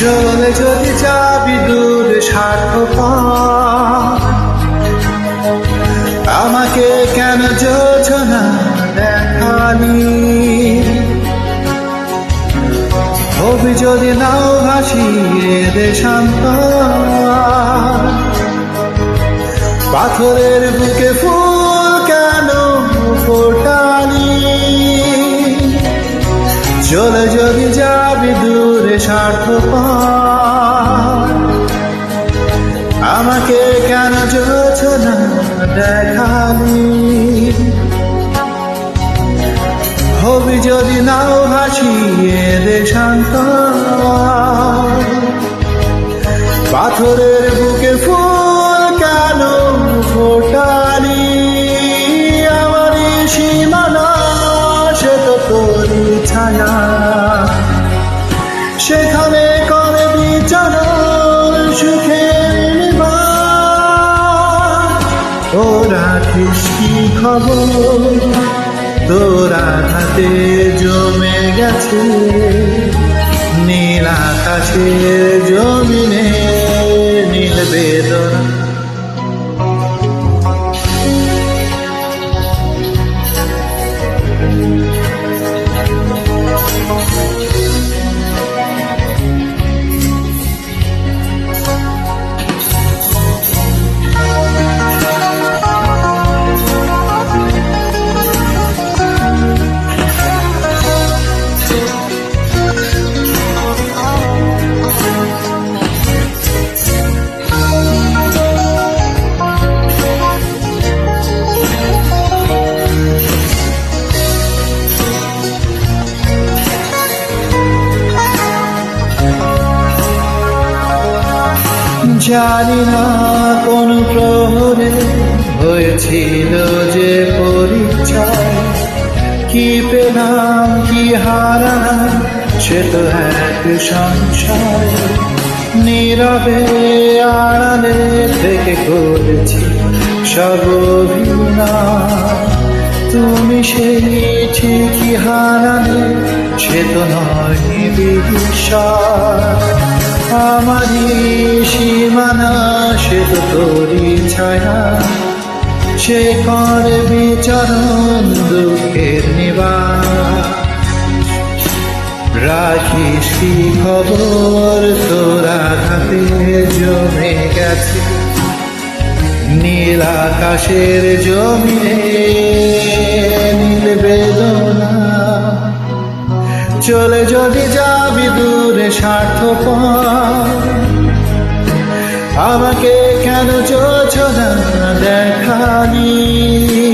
চলে যদি যাবি দূরে স্বার্থ আমাকে কেন যোজনা দেখালি? হবি যদি নাও ভাসিয়ে দেশান্ত পাথরের বুকে ফুল আমাকে কেন যোজনা দেখালি? হবি যদি নাও ভাসিয়ে দেশান্ত পাথরের বুকে ফুল কেন ফোটালি? আমার সীমানা সে তো তোরই ছায়া সেখানে করে বিচার সুখের ওরা কি খবর? তোরা হাতে জমে গেছে নীল আকাশের জমিনে জানি না কোন প্রহরে হয়েছিল যে পরিচয়। কি পেলাম, কি হারালাম, সে তো এক সংশয়। নীরবে আড়ালে থেকে করেছি সব তুমি সেই ঠিকই হারালে, সে তো নয় বিশ্বাস আমারই সীমানা, সে তো ছায়া। সে কর বিচরণ দুঃখের নিবাস। রাখিস কি খবর? তোরা হাতে জমে গেছে। নীল আকাশের জমিনে নীল বেদনা। চলে যদি যাবি দূরে স্বার্থ আমাকে কেন যোজনা দেখালি